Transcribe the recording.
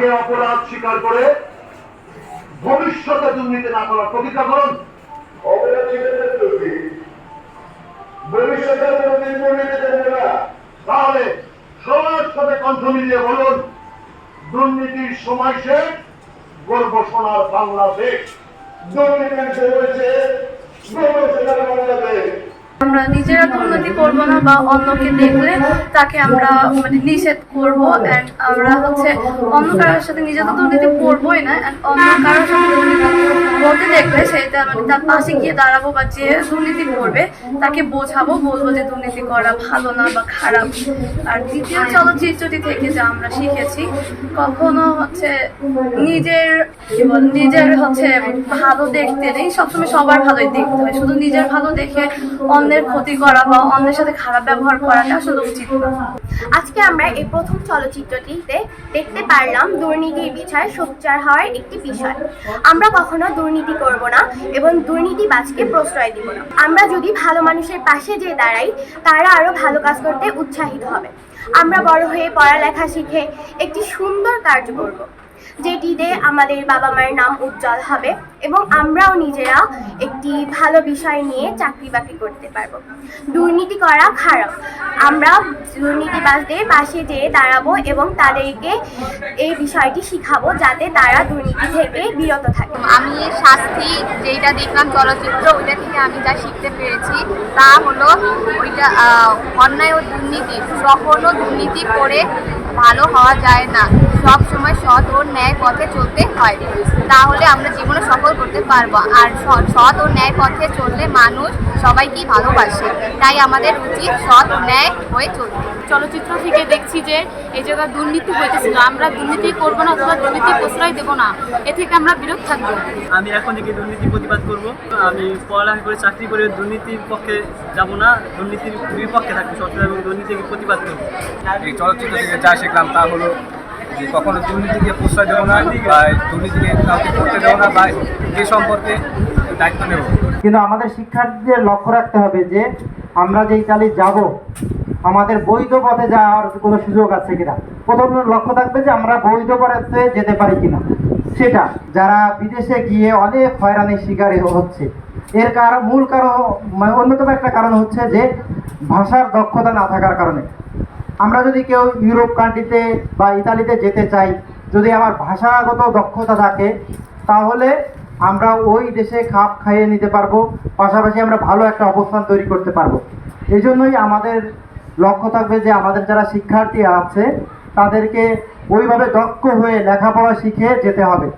আগে অপরাধ স্বীকার করে ভবিষ্যতে দুর্নীতি না করার প্রতিজ্ঞা করুন। দুর্নীতি তাহলে সবার সাথে কণ্ঠ মিলিয়ে বলুন, দুর্নীতির সময় শেষ গর্ব সোনার বাংলাদেশ। সোনার বাংলাদেশ। আমরা নিজেরা দুর্নীতি করব না বা অন্যকে দেখলে তাকে আমরা মানে নিষেধ করব। অ্যান্ড আমরা হচ্ছে অন্য কারোর সাথে নিজে তো দুর্নীতি করবোই না। অ্যান্ড অন্য কারোর সাথে দুর্নীতি করতে দেখলে সেটা মানে তার পাশে গিয়ে দাঁড়াবো বা যে দুর্নীতি করবে, তাকে বোঝাবো, বলব যে দুর্নীতি করা ভালো না বা খারাপ। আর দ্বিতীয় চলচ্চিত্রটি থেকে যা আমরা শিখেছি, কখনো হচ্ছে নিজের নিজের হচ্ছে ভালো দেখতে নেই। সবসময় সবার ভালোই দেখতে হয় শুধু নিজের ভালো দেখে অন্যের ক্ষতি করা বা অন্যের সাথে খারাপ ব্যবহার করাটা আসলে উচিত না। আজকে আমরা এই প্রথম চলচ্চিত্রটিতে দেখতে পারলাম দুর্নীতির বিচার সোচ্চার হওয়ার একটি বিষয়। আমরা কখনো দুর্নীতি করব না এবং দুর্নীতিবাজকে প্রশ্রয় দিব না। আমরা যদি ভালো মানুষের পাশে যেয়ে দাঁড়াই, তারা আরও ভালো কাজ করতে উৎসাহিত হবে। আমরা বড় হয়ে পড়ালেখা শিখে একটি সুন্দর কার্য করব, যেটিতে আমাদের বাবা মায়ের নাম উজ্জ্বল হবে। এবং আমরাও নিজেরা একটি ভালো বিষয় নিয়ে চাকরি বাকরি করতে পারব। দুর্নীতি করা খারাপ। আমরা দুর্নীতিবাজদের পাশে যেয়ে দাঁড়াবো এবং তাদেরকে এই বিষয়টি শিখাবো যাতে তারা দুর্নীতি থেকে বিরত থাকে। আমি শাস্তি যেটা দেখলাম চলচ্চিত্র, ওইটা থেকে আমি যা শিখতে পেরেছি তা হলো ওইটা অন্যায় ও দুর্নীতি কখনো দুর্নীতি করে ভালো হওয়া যায় না। সব সময় সৎ ও ন্যায় পথে চলতে হয়। তাহলে আমরা জীবনে সফল করতে পারব। আর সৎ ও ন্যায় পথে চললে মানুষ সবাইকেই ভালোবাসে। তাই আমাদের উচিত সৎ ও ন্যায় হয়ে চলতে। চলচ্চিত্র থেকে দেখছি যে এই জায়গায় দুর্নীতি হইতেছিল আমরা দুর্নীতি করব না অথবা দুর্নীতি প্রশ্রয় দেবো না। এ থেকে আমরা বিরত থাকব। আমি এখন থেকে দুর্নীতি প্রতিবাদ করব। আমি পড়ালেখা করে চাকরি করে দুর্নীতির পক্ষে যাব না। দুর্নীতির বিপক্ষে থাকব সবসময় এবং দুর্নীতিকে প্রতিবাদ করব। এই চলচ্চিত্র থেকে যা শিখলাম তা হলো যে কখনো দুর্নীতিকে প্রশ্রয় দেবো না বা দুর্নীতিকে কাউকে করতে দেবো না বা যে সম্পর্কে দায়িত্ব নেব। কিন্তু আমাদের শিক্ষার্থীদের লক্ষ্য রাখতে হবে যে আমরা যেই কালে যাব, আমাদের বৈধ পথে যাওয়ার কোনো সুযোগ আছে কিনা। প্রথম লক্ষ্য থাকবে যে আমরা বৈধ পথে যেতে পারি কিনা। সেটা যারা বিদেশে গিয়ে অনেক হয়রানির শিকার হচ্ছে, এর কারণ মূল কারণ অন্যতম একটা কারণ হচ্ছে যে ভাষার দক্ষতা না থাকার কারণে। আমরা যদি কেউ ইউরোপ কান্ট্রিতে বা ইতালিতে যেতে চাই, যদি আমার ভাষাগত দক্ষতা থাকে, তাহলে আমরা ওই দেশে খাপ খাইয়ে নিতে পারব, পাশাপাশি আমরা ভালো একটা অবস্থান তৈরি করতে পারব। এই জন্যই আমাদের লক্ষ্য থাকবে যে আমাদের যারা শিক্ষার্থী আছে, তাদেরকে ওইভাবে দক্ষ হয়ে লেখাপড়া শিখে যেতে হবে।